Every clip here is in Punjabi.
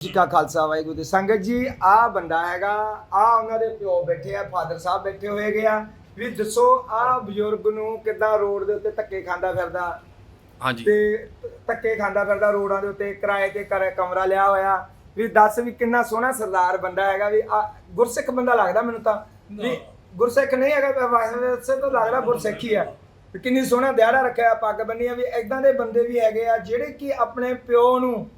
ਜੀ ਕਾ ਖਾਲਸਾ ਵਾਹਿਗੁਰੂ ਜੀ ਸੰਗਤ ਜੀ ਆ ਬੰਦਾ ਹੈਗਾ ਆ ਉਹਨਾਂ ਦੇ ਪਿਓ ਬੈਠੇ ਆ ਫਾਦਰ ਸਾਹਿਬ ਬੈਠੇ ਹੋਏ ਹੈਗੇ ਆ। ਵੀ ਦੱਸੋ ਆ ਬਜ਼ੁਰਗ ਨੂੰ ਕਿੱਦਾਂ ਰੋਡ ਦੇ ਉੱਤੇ ਧੱਕੇ ਖਾਂਦਾ ਫਿਰਦਾ? ਹਾਂਜੀ। ਤੇ ਧੱਕੇ ਖਾਂਦਾ ਫਿਰਦਾ ਰੋਡਾਂ ਦੇ ਉੱਤੇ ਕਿਰਾਏ ਤੇ ਕਰ ਕਮਰਾ ਲਿਆ ਹੋਇਆ। ਵੀ ਦੱਸ ਵੀ ਕਿੰਨਾ ਸੋਹਣਾ ਸਰਦਾਰ ਬੰਦਾ ਹੈਗਾ ਵੀ ਆ ਗੁਰਸਿੱਖ ਬੰਦਾ ਲੱਗਦਾ ਮੈਨੂੰ ਤਾਂ। ਵੀ ਗੁਰਸਿੱਖ ਨਹੀਂ ਹੈਗਾ ਵੈਸੇ ਤਾਂ ਲੱਗਦਾ ਗੁਰਸਿੱਖ ਹੀ ਆ। ਵੀ ਕਿੰਨੀ ਸੋਹਣਾ ਦਿਹਾੜਾ ਰੱਖਿਆ ਪੱਗ ਬੰਨੀ ਆ ਵੀ ਐਦਾਂ ਦੇ ਬੰਦੇ ਵੀ ਹੈਗੇ ਆ ਜਿਹੜੇ ਕਿ ਆਪਣੇ ਪਿਓ ਨੂੰ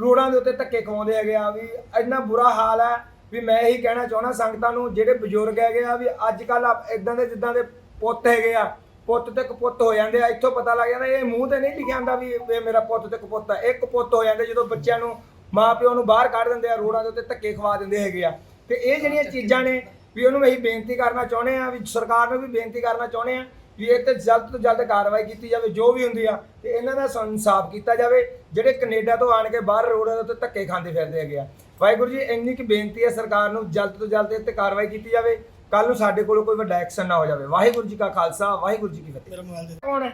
ਰੋਡਾਂ ਦੇ ਉੱਤੇ ਧੱਕੇ ਖਵਾਉਂਦੇ ਹੈਗੇ ਆ ਵੀ ਇੰਨਾ ਬੁਰਾ ਹਾਲ ਹੈ ਵੀ ਮੈਂ ਇਹੀ ਕਹਿਣਾ ਚਾਹੁੰਦਾ ਸੰਗਤਾਂ ਨੂੰ, ਜਿਹੜੇ ਬਜ਼ੁਰਗ ਹੈਗੇ ਆ ਵੀ ਅੱਜ ਕੱਲ ਇਦਾਂ ਦੇ ਜਿੱਦਾਂ ਦੇ ਪੁੱਤ ਹੈਗੇ ਆ, ਪੁੱਤ ਤੇ ਕਪੁੱਤ ਹੋ ਜਾਂਦੇ ਆ, ਇੱਥੋਂ ਪਤਾ ਲੱਗ ਜਾਂਦਾ ਇਹ ਮੂੰਹ ਤੇ ਨਹੀਂ ਲਿਖਿਆ ਹੁੰਦਾ ਵੀ ਇਹ ਮੇਰਾ ਪੁੱਤ ਤੇ ਕਪੁੱਤ ਹੈ ਇੱਕ ਪੁੱਤ ਹੋ ਜਾਂਦੇ ਜਦੋਂ ਬੱਚਿਆਂ ਨੂੰ ਮਾਂ ਪਿਓ ਨੂੰ ਬਾਹਰ ਕੱਢ ਦਿੰਦੇ ਆ ਰੋਡਾਂ ਦੇ ਉੱਤੇ ਧੱਕੇ ਖਵਾ ਦਿੰਦੇ ਹੈਗੇ ਆ। ਤੇ ਇਹ ਜਿਹੜੀਆਂ ਚੀਜ਼ਾਂ ਨੇ ਵੀ ਉਹਨੂੰ ਅਸੀਂ ਬੇਨਤੀ ਕਰਨਾ ਚਾਹੁੰਦੇ ਆ, ਵੀ ਸਰਕਾਰ ਨੂੰ ਵੀ ਬੇਨਤੀ ਕਰਨਾ ਚਾਹੁੰਦੇ ਆ ਵੀ ਇਹ ਤੇ ਜਲਦ ਤੋਂ ਜਲਦ ਕਾਰਵਾਈ ਕੀਤੀ ਜਾਵੇ ਜੋ ਵੀ ਹੁੰਦੀ ਆ ਤੇ ਇਹਨਾਂ ਦਾ ਇਨਸਾਫ ਕੀਤਾ ਜਾਵੇ ਜਿਹੜੇ ਕੈਨੇਡਾ ਤੋਂ ਆਣ ਕੇ ਬਾਹਰ ਰੋਡਾਂ ਦੇ ਉੱਤੇ ਧੱਕੇ ਖਾਂਦੇ ਫਿਰਦੇ ਹੈਗੇ ਆ। ਵਾਹਿਗੁਰੂ ਜੀ ਇੰਨੀ ਕੀ ਬੇਨਤੀ ਹੈ ਸਰਕਾਰ ਨੂੰ ਜਲਦ ਤੋਂ ਜਲਦ ਇਹ ਤੇ ਕਾਰਵਾਈ ਕੀਤੀ ਜਾਵੇ। ਕੱਲ ਨੂੰ ਸਾਡੇ ਕੋਲ ਕੋਈ ਵੱਡਾ ਐਕਸ਼ਨ ਨਾ ਹੋ ਜਾਵੇ। ਵਾਹਿਗੁਰੂ ਜੀ ਕਾ ਖਾਲਸਾ ਵਾਹਿਗੁਰੂ ਜੀ ਕੀ ਫਤਿਹ। ਮੇਰਾ ਮੋਬਾਈਲ ਦੇ ਕੌਣ ਹੈ?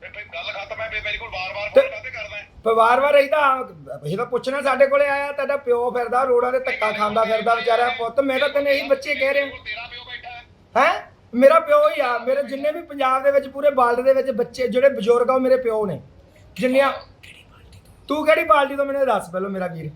ਤੇ ਭਾਈ ਗੱਲ ਖਤਮ ਹੈ ਮੇਰੇ ਕੋਲ ਵਾਰ-ਵਾਰ ਫੋਨ ਕਰਦਾ ਹੈ? ਪਰ ਵਾਰ-ਵਾਰ ਇਹਦਾ ਇਹ ਤਾਂ ਪੁੱਛਣਾ ਸਾਡੇ ਕੋਲੇ ਆਇਆ ਤੁਹਾਡਾ ਪਿਓ ਫਿਰਦਾ ਰੋਡਾਂ ਦੇ ਧੱਕਾ ਖਾਂਦਾ ਫਿਰਦਾ ਵਿਚਾਰਾ ਪੁੱਤ ਮੈਂ ਤਾਂ ਤੈਨੂੰ ਇਹੀ ਬੱਚੇ ਕਹਿ ਰਿਹਾ। ਤੇਰਾ ਪਿਓ ਬੈਠਾ ਹੈ। ਹੈ? ਮੇਰਾ ਪਿਓ ਹੀ ਆ ਮੇਰੇ ਜਿੰਨੇ ਵੀ ਪੰਜਾਬ ਦੇ ਵਿੱਚ ਪੂਰੇ ਵਰਲਡ ਦੇ ਵਿੱਚ ਬੱਚੇ ਜਿਹੜੇ ਬਜ਼ੁਰਗ ਆ ਉਹ ਮੇਰੇ ਪਿਓ ਨੇ। ਜਿੰਨੀਆਂ ਤੂੰ ਕਿਹੜੀ ਪਾਰਟੀ ਤੋਂ ਮੈਨੂੰ ਦੱਸ ਪਹਿਲਾਂ ਮੇਰਾ ਵੀਰ?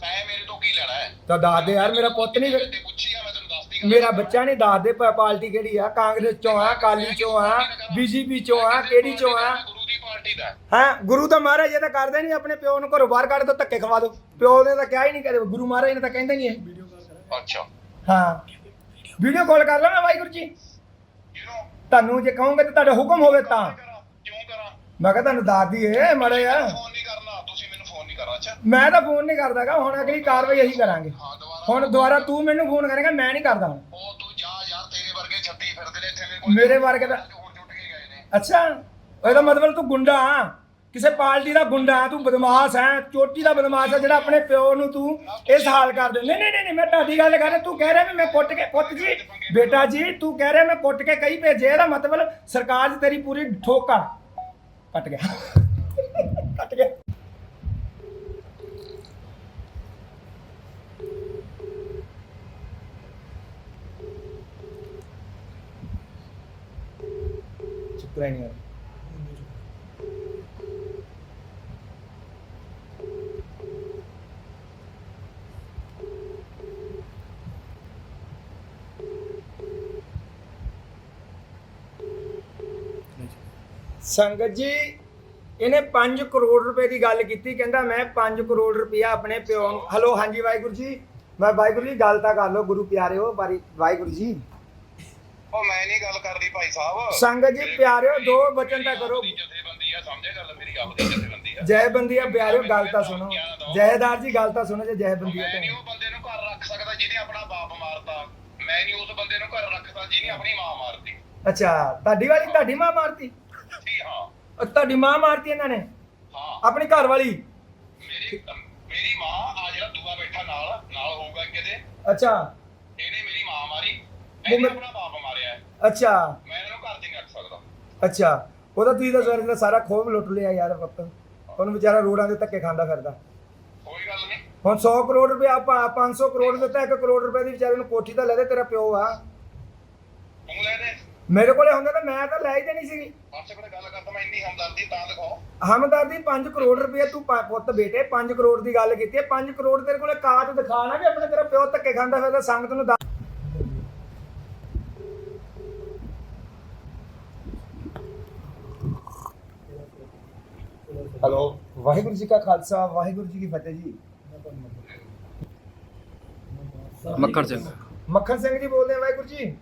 ਤੈਂ ਮੇਰੇ ਤੋਂ ਕੀ ਲੈਣਾ ਹੈ? ਤਾਂ ਦੱਸ ਦੇ ਯਾਰ ਮੇਰਾ ਪੁੱਤ ਨਹੀਂ ਫਿਰ ਤੇ ਪੁੱਛੀ ਆ ਮੈਂ ਤੈਨੂੰ ਦੱਸਦੀ ਗੱਲ। ਮੇਰਾ ਬੱਚਾ ਨਹੀਂ ਦੱਸ ਦੇ ਪ- ਪਾਰਟੀ ਕਿਹੜੀ ਆ? ਕਾਂਗਰਸ ਚੋਂ ਆ ਕਾਲੀ ਚੋਂ ਆ ਬੀਜੇਪੀ ਚੋਂ ਆ ਕਿਹੜੀ ਚੋਂ ਆ? ਗੁਰੂ ਦੀ ਪਾਰਟੀ ਦਾ ਹੈ। ਗੁਰੂ ਤਾਂ ਮਹਾਰਾਜ ਇਹ ਤਾਂ ਕਰਦੇ ਨਹੀਂ ਆਪਣੇ ਪਿਓ ਨੂੰ ਘਰੋਂ ਬਾਹਰ ਕੱਢ ਦੋ ਧੱਕੇ ਖਵਾ ਦੋ। ਪਿਓ ਨੇ ਤਾਂ ਕਿਹਾ ਹੀ ਨਹੀਂ ਕਦੇ ਗੁਰੂ ਮਹਾਰਾਜ ਨੇ ਤਾਂ ਕਹਿੰਦੇ ਨਹੀਂ ਇਹ। ਅੱਛਾ। ਹਾਂ। ਵੀਡੀਓ ਕਾਲ ਕਰ ਲੈਣਾ ਵਾਹਿਗੁਰੂ ਜੀ। ਤੁਹਾਨੂੰ ਜੇ ਕਹੋਗੇ ਤਾਂ ਤੁਹਾਡਾ ਹੁਕਮ ਹੋਵੇ ਤਾਂ। ਕਰਾਂ? ਕਿਉਂ ਕਰਾਂ? ਮੈਂ ਕਿਹਾ ਤੁਹਾਨੂੰ ਦੱਸ ਦਈਏ ਮੜੇ ਆ ਫੋਨ ਨਹੀਂ ਕਰਨਾ ਤੁਸੀਂ ਮੈਨੂੰ ਫੋਨ ਨਹੀਂ ਕਰਨਾ ਅੱਛਾ? ਮੈਂ ਤਾਂ ਫੋਨ ਨਹੀਂ ਕਰਦਾਗਾ ਹੁਣ ਅਗਲੀ ਕਾਰਵਾਈ ਅਸੀਂ ਕਰਾਂਗੇ। ਹਾਂ ਦੁਬਾਰਾ ਹੁਣ ਦੁਬਾਰਾ ਤੂੰ ਮੈਨੂੰ ਫੋਨ ਕਰੇਗਾ ਮੈਂ ਨਹੀਂ ਕਰਦਾ ਹੁਣ। ਉਹ ਤੂੰ ਜਾ ਯਾਰ ਤੇਰੇ ਵਰਗੇ 36 ਫਿਰਦੇ ਨੇ ਇੱਥੇ ਮੇਰੇ ਕੋਲ ਮੇਰੇ ਵਰਗੇ ਜੁੱਟ ਕੇ ਗਏ ਨੇ। ਅੱਛਾ ਇਹਦਾ ਮਤਲਬ ਤੂੰ ਗੁੰਡਾ ਆ। ਕਿਸੇ ਪਾਰਟੀ ਦਾ ਗੁੰਡਾ ਆ, ਤੂੰ ਬਦਮਾਸ਼ ਹੈ ਚੋਟੀ ਦਾ ਬਦਮਾਸ਼ ਹੈ ਜਿਹੜਾ ਆਪਣੇ ਪਿਓ ਨੂੰ ਤੂੰ ਇਸ ਹਾਲ ਕਰ ਦੇ ਨਹੀਂ ਨਹੀਂ ਨਹੀਂ ਮੈਂ ਤੁਹਾਡੀ ਗੱਲ ਕਰ ਰਿਹਾ ਤੂੰ ਕਹਿ ਰਿਹਾ ਵੀ ਮੈਂ ਕੁੱਟ ਕੇ ਪੁੱਤ ਜੀ ਬੇਟਾ ਜੀ ਤੂੰ ਕਹਿ ਰਿਹਾ ਮੈਂ ਕੁੱਟ ਕੇ ਕਈ ਭੇਜੇ ਇਹਦਾ ਮਤਲਬ ਸਰਕਾਰ 'ਚ ਤੇਰੀ ਪੂਰੀ ਠੋਕਾ। ਕੱਟ ਗਿਆ। ਕੱਟ ਗਿਆ। ਚੁੱਕਰਾ ਨਹੀਂ ਆ ਸੰਗਤ ਜੀ ਇਹਨੇ 5 ਕਰੋੜ ਰੁਪਏ ਦੀ ਗੱਲ ਕੀਤੀ ਕਹਿੰਦਾ ਮੈਂ 5 ਕਰੋੜ ਰੁਪਇਆ ਆਪਣੇ ਪਿਓ ਨੂੰ ਹਲੋ ਹਾਂਜੀ ਵਾਹਿਗੁਰੂ ਜੀ ਮੈਂ ਵਾਹਿਗੁਰੂ ਜੀ ਗੱਲ ਤਾਂ ਕਰ ਲਓ ਗੁਰੂ ਪਿਆਰਿਓ ਬਾਰੀ ਵਾਹਿਗੁਰੂ ਜੀ। ਉਹ ਮੈਂ ਨਹੀਂ ਗੱਲ ਕਰਦੀ ਭਾਈ ਸਾਹਿਬ। ਸੰਗਤ ਜੀ ਪਿਆਰਿਓ ਦੋ ਵਚਨ ਤਾਂ ਕਰੋ। ਜਥੇਬੰਦੀ ਆ ਸਮਝੇ ਗੱਲ? ਮੇਰੀ ਆਪਣੀ ਜਥੇਬੰਦੀ ਆ। ਜੈ ਬੰਦੀਆ ਪਿਆਰਿਓ ਗੱਲ ਤਾਂ ਸੁਣੋ। ਜੈਦਾਰ ਜੀ ਗੱਲ ਤਾਂ ਸੁਣੋ ਜੇ ਜੈ ਬੰਦੀਆ ਮੈਂ ਨਹੀਂ ਤਾਂ ਉਹ ਬੰਦੇ ਨੂੰ ਘਰ ਰੱਖ ਸਕਦਾ ਜਿਹਨੇ ਆਪਣਾ ਬਾਪ ਮਾਰਤਾ। ਮੈਂ ਨਹੀਂ ਉਸ ਬੰਦੇ ਨੂੰ ਘਰ ਰੱਖਦਾ ਜਿਹਨੇ ਆਪਣੀ ਮਾਂ ਮਾਰਤੀ। ਅੱਛਾ ਤੁਹਾਡੀ ਵਾਲੀ ਤੁਹਾਡੀ ਮਾਂ ਮਾਰਤੀ? ਹਾਂ। ਤੁਹਾਡੀ ਮਾਂ ਮਾਰਤੀ ਇਹਨਾਂ ਨੇ? ਹਾਂ। ਆਪਣੀ ਘਰ ਵਾਲੀ ਮੇਰੀ ਮੇਰੀ ਮਾਂ ਆ ਜਿਹੜਾ ਦੂਆ ਬੈਠਾ ਨਾਲ ਨਾਲ ਹੋਊਗਾ ਕਿਤੇ ਅੱਛਾ। ਇਹਨੇ ਮੇਰੀ ਮਾਂ ਮਾਰੀ। ਇਹਨੇ ਮੈਂ- ਆਪਣਾ ਬਾਪ ਮਾਰਿਆ। ਹੈ। ਅੱਛਾ। ਮੈਂ ਇਹਨੂੰ ਘਰ 'ਚ ਨਹੀਂ ਰੱਖ ਸਕਦਾ। ਅੱਛਾ। ਉਹਦਾ ਤੁਸੀਂ ਤਾਂ ਸਵੇਰੇ ਦਾ ਸਾਰਾ ਖੋਬ ਲੁੱਟ ਲਿਆ ਯਾਰ ਪੁੱਤ। ਉਹਨੂੰ ਵਿਚਾਰਾ ਰੋਡਾਂ ਦੇ ਧੱਕੇ ਖਾਂਦਾ ਫਿਰਦਾ। ਕੋਈ ਗੱਲ ਨਹੀਂ। ਹੁਣ 100 ਕਰੋੜ ਰੁਪਏ ਆਪਾਂ 500 ਕਰੋੜ ਦਿੱਤਾ 1 ਕਰੋੜ ਰੁਪਏ ਦੀ ਵਿਚਾਰੇ ਨੂੰ ਕੋਠੀ ਤਾਂ ਲੈ ਦੇ ਤੇਰਾ ਪਿਓ ਆ। ਤੂੰ ਲੈ ਦੇ। ਮੇਰੇ ਕੋਲੇ ਹੁੰਦਾ ਤਾਂ ਮੈਂ ਤਾਂ ਲੈ ਹੀ ਦੇਣੀ ਸੀਗੀ। ਕੋਲੇ ਗੱਲ ਕਰਦਾ ਮੈਂ ਇੰਨੀ ਹਮਦਰਦੀ ਤਾਂ ਦਿਖਾਓ। ਹਮਦਰਦੀ 5 ਕਰੋੜ ਰੁਪਏ ਤੂੰ ਪਾ- ਪੁੱਤ ਬੇਟੇ 5 ਕਰੋੜ ਦੀ ਗੱਲ ਕੀਤੀ ਹੈ। 5 ਕਰੋੜ ਤੇਰੇ ਕੋਲੇ ਕਾਟ ਦਿਖਾਣਾ ਵੀ ਆਪਣੇ ਤੇਰਾ ਪਿਓ ਧੱਕੇ ਖਾਂਦਾ ਫਿਰਦਾ ਸੰਗਤ ਨੂੰ ਦੱਸ। ਹਲੋ। ਵਾਹਿਗੁਰੂ ਜੀ ਕਾ ਖਾਲਸਾ ਵਾਹਿਗੁਰੂ ਜੀ ਕੀ ਫਤਿਹ ਜੀ। ਮੱਖਣ ਸਿੰਘ। ਮੱਖਣ ਸਿੰਘ ਜੀ ਬੋਲਦੇ ਆ ਵਾਹਿਗੁਰੂ ਜੀ।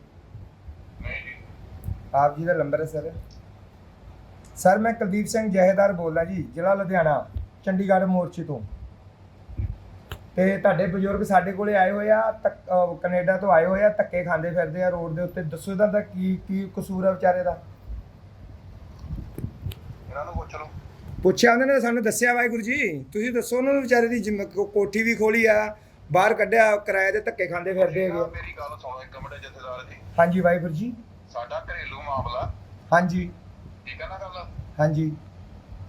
ਆਪ ਜੀ ਦਾ ਨੰਬਰ ਹੈ ਸਰ। ਸਰ ਮੈਂ ਕੁਲਦੀਪ ਸਿੰਘ ਜਹੇਦਾਰ ਬੋਲਦਾ ਜੀ ਜ਼ਿਲ੍ਹਾ ਲੁਧਿਆਣਾ ਚੰਡੀਗੜ੍ਹ ਮੋਰਚੇ ਤੋਂ। ਤੇ ਤੁਹਾਡੇ ਬਜ਼ੁਰਗ ਸਾਡੇ ਕੋਲੇ ਆਏ ਹੋਏ ਆ ਕੈਨੇਡਾ ਤੋਂ ਆਏ ਹੋਏ ਆ ਧੱਕੇ ਖਾਂਦੇ ਫਿਰਦੇ ਆ ਰੋਡ ਦੇ ਉੱਤੇ। ਦੱਸੋ ਇਹਦਾ ਦਾ ਕੀ ਕੀ ਕਸੂਰ ਆ ਵਿਚਾਰੇ ਦਾ? ਇਹਨਾਂ ਨੂੰ ਪੁੱਛ ਲਓ। ਪੁੱਛਿਆ ਉਹਨਾਂ ਨੇ ਸਾਨੂੰ ਦੱਸਿਆ ਵਾਹਿਗੁਰੂ ਜੀ। ਤੁਸੀਂ ਦੱਸੋ ਉਹਨਾਂ ਨੂੰ ਵਿਚਾਰੇ ਦੀ ਕੋਠੀ ਵੀ ਖੋਲੀ ਆ ਬਾਹਰ ਕੱਢਿਆ ਕਿਰਾਏ ਦੇ ਧੱਕੇ ਖਾਂਦੇ ਫਿਰਦੇ ਹੈਗੇ ਮੇਰੀ ਗੱਲ ਸੁਣੋ ਇੱਕ ਮਿੰਟ ਜਥੇਦਾਰ ਜੀ। ਹਾਂਜੀ ਵਾਹਿਗੁਰੂ ਜੀ। ਸਾਡਾ ਘਰੇਲੂ ਮਾਮਲਾ। ਹਾਂਜੀ। ਠੀਕ ਹੈ ਨਾ ਗੱਲ? ਹਾਂਜੀ।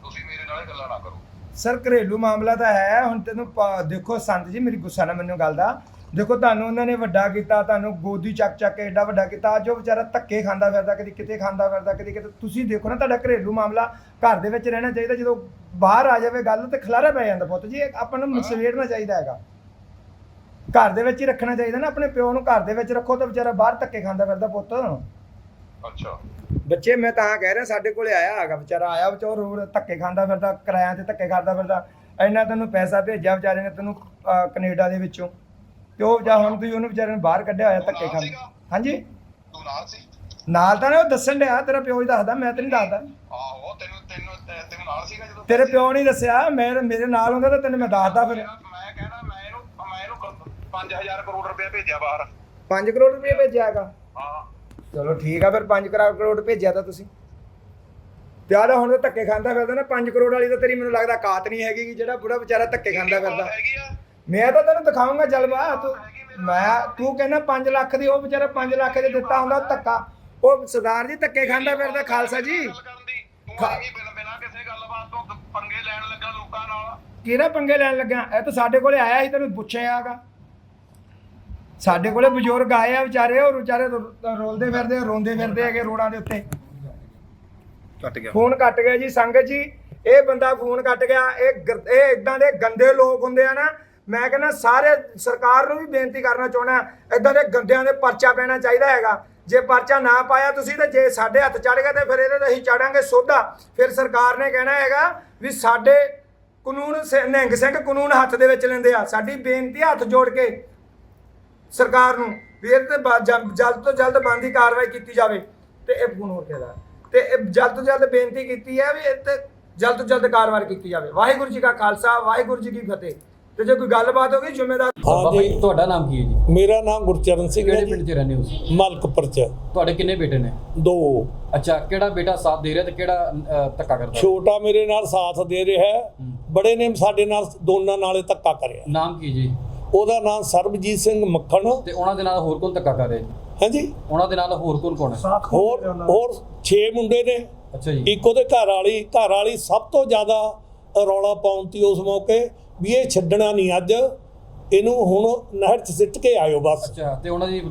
ਤੁਸੀਂ ਮੇਰੇ ਨਾਲ ਇਹ ਗੱਲਾਂ ਨਾ ਕਰੋ। ਸਰ ਘਰੇਲੂ ਮਾਮਲਾ ਤਾਂ ਹੈ। ਹੁਣ ਤੈਨੂੰ ਪ- ਦੇਖੋ ਸੰਤ ਜੀ ਮੇਰੀ ਗੁੱਸਾ ਨਾ ਮੈਨੂੰ ਗੱਲ ਦਾ। ਦੇਖੋ ਤੁਹਾਨੂੰ ਉਹਨਾਂ ਨੇ ਵੱਡਾ ਕੀਤਾ ਤੁਹਾਨੂੰ ਗੋਦੀ ਚੱਕ ਚੱਕ ਕੇ ਐਡਾ ਵੱਡਾ ਕੀਤਾ। ਅੱਜ ਉਹ ਵਿਚਾਰਾ ਧੱਕੇ ਖਾਂਦਾ ਫਿਰਦਾ ਕਦੀ ਕਿਤੇ ਖਾਂਦਾ ਫਿਰਦਾ ਕਦੀ ਕਿਤੇ। ਤੁਸੀਂ ਦੇਖੋ ਨਾ ਤੁਹਾਡਾ ਘਰੇਲੂ ਮਾਮਲਾ ਘਰ ਦੇ ਵਿੱਚ ਰਹਿਣਾ ਚਾਹੀਦਾ। ਜਦੋਂ ਬਾਹਰ ਆ ਜਾਵੇ ਗੱਲ ਤੇ ਖਲਾਰਾ ਪੈ ਜਾਂਦਾ ਪੁੱਤ ਜੀ। ਇਹ ਆਪਾਂ ਨੂੰ ਮਸਵੇੜਨਾ ਚਾਹੀਦਾ ਹੈਗਾ। ਘਰ ਦੇ ਵਿੱਚ ਹੀ ਰੱਖਣਾ ਚਾਹੀਦਾ ਨਾ ਆਪਣੇ ਪਿਓ ਨੂੰ ਘਰ ਦੇ ਵਿੱਚ ਰੱਖੋ ਤਾਂ ਵਿਚਾਰਾ ਬਾਹਰ ਧੱਕੇ ਖਾਂਦਾ ਫਿਰਦਾ ਪੁੱਤ। ਅੱਛਾ। ਬੱਚੇ ਮੈਂ ਤਾਂ ਕਹਿ ਰਿਹਾ ਸਾਡੇ ਕੋਲੇ ਆਇਆ ਹੈਗਾ ਵਿਚਾਰਾ ਆਇਆ ਵਿਚਾਰ ਰੋਡ ਧੱਕੇ ਖਾਂਦਾ ਫਿਰਦਾ ਕਿਰਾਇਆਂ ਤੇ ਧੱਕੇ ਖਾਂਦਾ ਫਿਰਦਾ। ਇੰਨਾ ਤੈਨੂੰ ਪੈਸਾ ਭੇਜਿਆ ਵਿਚਾਰੇ ਨੇ ਤੈਨੂੰ ਅਹ, ਕੈਨੇਡਾ ਦੇ ਵਿੱਚੋਂ। ਤੇ ਉਹ ਜਾਂ ਹੁਣ ਤੁਸੀਂ ਉਹਨੂੰ ਵਿਚਾਰੇ ਨੂੰ ਬਾਹਰ ਕੱਢਿਆ ਹੋਇਆ ਧੱਕੇ ਖਾਂਦਾ। ਹਾਂਜੀ? ਤੂੰ ਨਾਲ ਸੀ? ਨਾਲ ਤਾਂ ਨਾ ਉਹ ਦੱਸਣ ਡਿਆ ਤੇਰਾ ਪਿਓ ਹੀ ਦੱਸਦਾ ਮੈਂ ਤੇ ਨਹੀਂ ਦੱਸਦਾ। ਆਹੋ ਤੈਨੂੰ ਤੈਨੂੰ ਤੈ- ਤੈਨੂੰ ਨਾਲ ਸੀਗਾ ਜਦੋਂ ਤੇਰੇ ਪਿਓ ਨਹੀਂ ਦੱਸਿਆ ਮੇਰੇ ਮੇਰੇ ਨਾਲ ਹੁੰਦਾ ਤਾਂ ਤੈਨੂੰ ਮੈਂ ਦੱਸਦਾ ਫਿਰ। ਮੈਂ ਕਹਿਣਾ ਮੈਂ ਇਹਨੂੰ ਮੈਂ ਇਹਨੂੰ 5000 ਕਰੋੜ ਰੁਪਏ ਭੇਜਿਆ ਬਾਹਰ। 5 ਕਰੋੜ ਰੁਪਏ ਭੇਜਿਆ ਹੈਗਾ। ਹਾਂ। ਚਲੋ ਠੀਕ ਆ ਫਿਰ 5 ਕਰੋੜ ਭੇਜਿਆ ਤਾਂ ਤੁਸੀਂ। ਤੇ ਆਹ ਹੁਣ ਤਾਂ ਧੱਕੇ ਖਾਂਦਾ ਫਿਰਦਾ ਨਾ 5 ਕਰੋੜ ਵਾਲੀ ਤਾਂ ਤੇਰੀ ਮੈਨੂੰ ਲੱਗਦਾ ਕਾਤ ਨਹੀਂ ਹੈਗੀ ਕਿ ਜਿਹੜਾ ਬੁੜਾ ਵਿਚਾਰਾ ਧੱਕੇ ਖਾਂਦਾ ਫਿਰਦਾ। ਮੈਂ ਤਾਂ ਤੈਨੂੰ ਦਿਖਾਉਂਗਾ ਜਲਵਾ ਤੂੰ ਮੈਂ ਤੂੰ ਕਹਿੰਦਾ 5 ਲੱਖ ਦੀ ਉਹ ਵਿਚਾਰਾ 5 ਲੱਖ ਦੇ ਦਿੱਤਾ ਹੁੰਦਾ ਧੱਕਾ। ਉਹ ਸਰਦਾਰ ਜੀ ਧੱਕੇ ਖਾਂਦਾ ਫਿਰਦਾ ਖਾਲਸਾ ਜੀ। ਗੱਲ ਕਰਨ ਦੀ? ਤੂੰ ਖਾ- ਐਵੇਂ ਬਿਨ ਬਿਨਾ ਕਿਸੇ ਗੱਲਬਾਤ ਤੋਂ ਦ- ਪੰਗੇ ਲੈਣ ਲੱਗਾ ਲੋਕਾਂ ਨਾਲ? ਕਿਹੜਾ ਪੰਗੇ ਲੈਣ ਲੱਗਾ? ਇਹ ਤਾਂ ਸਾਡੇ ਕੋਲੇ ਆਇਆ ਸੀ ਤੈਨੂੰ ਪੁੱਛਿਆ ਹੈਗਾ। ਸਾਡੇ ਕੋਲੇ ਬਜ਼ੁਰਗ ਆਏ ਆ ਵਿਚਾਰੇ ਉਹ ਵਿਚਾਰੇ ਰੋ- ਰੋਲਦੇ ਫਿਰਦੇ ਰੋਂਦੇ ਫਿਰਦੇ ਹੈਗੇ ਰੋਡਾਂ ਦੇ ਉੱਤੇ। ਕੱਟ ਗਿਆ। ਫੋਨ ਕੱਟ ਗਿਆ ਜੀ ਸੰਗਤ ਜੀ ਇਹ ਬੰਦਾ ਫੋਨ ਕੱਟ ਗਿਆ ਇਹ ਇਹ ਇਦਾਂ ਦੇ ਗੰਦੇ ਲੋਕ ਹੁੰਦੇ ਆ ਨਾ ਮੈਂ ਕਹਿੰਦਾ ਸਾਰੇ ਸਰਕਾਰ ਨੂੰ ਵੀ ਬੇਨਤੀ ਕਰਨਾ ਚਾਹੁੰਦਾ ਇਦਾਂ ਦੇ ਗੰਦਿਆਂ ਦੇ ਪਰਚਾ ਪੈਣਾ ਚਾਹੀਦਾ ਹੈਗਾ। ਜੇ ਪਰਚਾ ਨਾ ਪਾਇਆ ਤੁਸੀਂ ਤੇ ਜੇ ਸਾਡੇ ਹੱਥ ਚੜ ਗਿਆ ਤੇ ਫਿਰ ਇਹਦੇ ਤੇ ਅਸੀਂ ਚੜਾਂਗੇ ਸੋਧਾ। ਫਿਰ ਸਰਕਾਰ ਨੇ ਕਹਿਣਾ ਹੈਗਾ ਵੀ ਸਾਡੇ ਕਾਨੂੰਨ ਨਿਹੰਗ ਸਿੰਘ ਕਾਨੂੰਨ ਹੱਥ ਦੇ ਵਿੱਚ ਲੈਂਦੇ ਆ। ਸਾਡੀ ਬੇਨਤੀ ਆ ਹੱਥ ਜੋੜ ਕੇ ਸਰਕਾਰ ਨੂੰ ਵੀ ਇਹਦੇ ਤੇ ਬ- ਜਲ- ਜਲਦ ਤੋਂ ਜਲਦ ਬੰਦੀ ਕਾਰਵਾਈ ਕੀਤੀ ਜਾਵੇ। ਤੇ ਇਹ ਫੋਨ ਹੋਰ ਕਿਹਦਾ? ਤੇ ਇਹ ਜਲਦ ਤੋਂ ਜਲਦ ਬੇਨਤੀ ਕੀਤੀ ਹੈ ਵੀ ਇਹ ਤੇ ਜਲਦ ਤੋਂ ਜਲਦ ਕਾਰਵਾਈ ਕੀਤੀ ਜਾਵੇ। ਵਾਹਿਗੁਰੂ ਜੀ ਕਾ ਖਾਲਸਾ ਵਾਹਿਗੁਰੂ ਜੀ ਕੀ ਫਤਿਹ। ਤੇ ਜੇ ਕੋਈ ਗੱਲਬਾਤ ਹੋ ਗਈ ਜ਼ਿੰਮੇਦਾਰ ਬਾਬਾ ਹਾਂਜੀ ਤੁਹਾਡਾ ਨਾਮ ਕੀ ਹੈ ਜੀ? ਮੇਰਾ ਨਾਮ ਗੁਰਚਰਨ ਸਿੰਘ ਹੈ ਕਿਹੜੇ ਜੀ। ਪਿੰਡ 'ਚ ਰਹਿੰਦੇ ਹੋ ਤੁਸੀਂ? ਮਲਕਪੁਰ ਚ। ਤੁਹਾਡੇ ਕਿੰਨੇ ਬੇਟੇ ਨੇ? ਦੋ। ਅੱਛਾ ਕਿਹੜਾ ਬੇਟਾ ਸਾਥ ਦੇ ਰਿਹਾ ਤੇ ਕਿਹੜਾ ਅ, ਧੱਕਾ ਕਰਦਾ? ਛੋਟਾ ਮੇਰੇ ਨਾਲ ਸਾਥ ਦੇ ਰਿਹਾ ਹੈ। ਬੜੇ ਨੇ ਸਾਡੇ ਨਾਲ ਦੋਨਾਂ ਨਾਲੇ ਧੱਕਾ ਕਰਿਆ। ਨਾਮ ਕੀ ਜੀ? ਉਹਦਾ ਨਾਮ ਸਰਬਜੀਤ ਸਿੰਘ ਮੱਖਣ। ਤੇ ਉਹਨਾਂ ਦੇ ਨਾਲ ਹੋਰ ਕੌਣ ਧੱਕਾ ਕਰ ਰਿਹਾ ਜੀ? ਹਾਂਜੀ। ਉਹਨਾਂ ਦੇ ਨਾਲ ਹੋਰ ਕੌਣ ਕੌਣ ਹੈ? ਹੋਰ ਹੋਰ 6 ਮੁੰਡੇ ਨੇ। ਅੱਛਾ ਜੀ। ਇੱਕ ਉਹਦੇ ਘਰ ਵਾਲੀ ਘਰ ਵਾਲੀ ਸਭ ਤੋਂ ਜ਼ਿਆਦਾ ਰੌਲਾ ਪਾਉਂਦੀ ਉਸ ਮੌਕੇ ਵੀ ਇਹ ਛੱਡਣਾ ਨਹੀਂ ਅੱਜ। ਇਹਨੂੰ ਹੁਣ ਨਹਿਰ 'ਚ ਸਿੱਟ ਕੇ ਆਇਓ ਬਸ। ਅੱਛਾ ਤੇ ਉਹਨਾਂ ਦੀ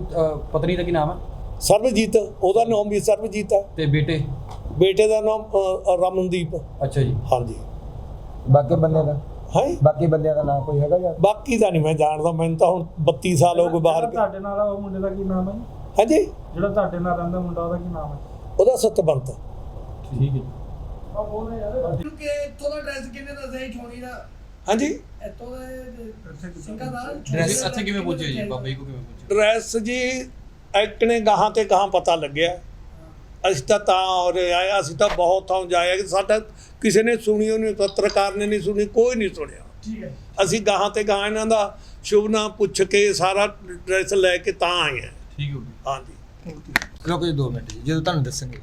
ਪਤਨੀ ਦਾ ਕੀ ਨਾਮ ਹੈ? ਸਰਬਜੀਤ ਉਹਦਾ ਨਾਮ ਵੀ ਸਰਬਜੀਤ ਹੈ। ਤੇ ਬੇਟੇ? ਬੇਟੇ ਦਾ ਨਾਮ ਰਮਨਦੀਪ। ਅੱਛਾ ਜੀ। ਹਾਂਜੀ। ਬਾਕੀ ਬੰਦਿਆਂ ਦਾ? ਹੈ ਬਾਕੀ ਬੰਦਿਆਂ ਦਾ ਨਾਮ ਕੋਈ ਹੈਗਾ ਜਾਂ? ਬਾਕੀ ਦਾ ਨਹੀਂ ਮੈਂ ਜਾਣਦਾ ਮੈਨੂੰ ਤਾਂ ਹੁਣ 32 ਸਾਲ ਹੋ ਗਏ ਬਾਹਰ ਤੁਹਾਡੇ ਨਾਲ ਉਹ ਮੁੰਡੇ ਦਾ ਕੀ ਨਾਮ ਹੈ ਹਾਂਜੀ? ਜਿਹੜਾ ਤੁਹਾਡੇ ਨਾਲ ਰਹਿੰਦਾ ਮੁੰਡਾ ਉਹਦਾ ਕੀ ਨਾਮ ਹੈ? ਉਹਦਾ ਸਤਬੰਤ ਠੀਕ ਹੈ ਆ ਉਹਨੇ ਯਾਰ ਕਿ ਇੱਥੋਂ ਦਾ ਐਡਰੈਸ ਕਿੰਨੇ ਦਾ ਸਹੀ ਠੋਣੀ ਦਾ? ਹਾਂਜੀ? ਇੱਥੋਂ ਦਾ ਸਿੰਘਾਂ ਦਾ? ਡਰੈਸ ਇੱਥੇ ਕਿਵੇਂ ਪਹੁੰਚੇ ਜੀ? ਬਾਬਾ ਜੀ ਕੋ ਕਿਵੇਂ ਪਹੁੰਚੇ ਡਰੈਸ ਜੀ ਐਕਣੇ ਗਾਹਾਂ ਤੇ ਗਾਹਾਂ ਪਤਾ ਲੱਗਿਆ। ਅਸੀਂ ਤਾਂ ਤਾਂ ਔਰ ਆਏ ਅਸੀਂ ਤਾਂ ਬਹੁਤ ਥਾਂ ਜਾਇਆ ਕਿ ਸਾਡਾ ਕਿਸੇ ਨੇ ਸੁਣੀ ਉਹ ਨਹੀਂ ਪੱਤਰਕਾਰ ਨੇ ਨਹੀਂ ਸੁਣੀ ਕੋਈ ਨਹੀਂ ਸੁਣਿਆ। ਠੀਕ ਹੈ। ਅਸੀਂ ਗਾਹਾਂ ਤੇ ਗਾਹਾਂ ਇਹਨਾਂ ਦਾ ਸ਼ੁਭ ਨਾਮ ਪੁੱਛ ਕੇ ਸਾਰਾ ਡਰੈਸ ਲੈ ਕੇ ਤਾਂ ਆਏ ਹਾਂ। ਠੀਕ ਹੋ ਗਈ। ਹਾਂਜੀ। ਰੁਕੋ ਜੀ 2 ਮਿੰਟ ਜੀ ਜਦੋਂ ਤੁਹਾਨੂੰ ਦੱਸਣਗੇ।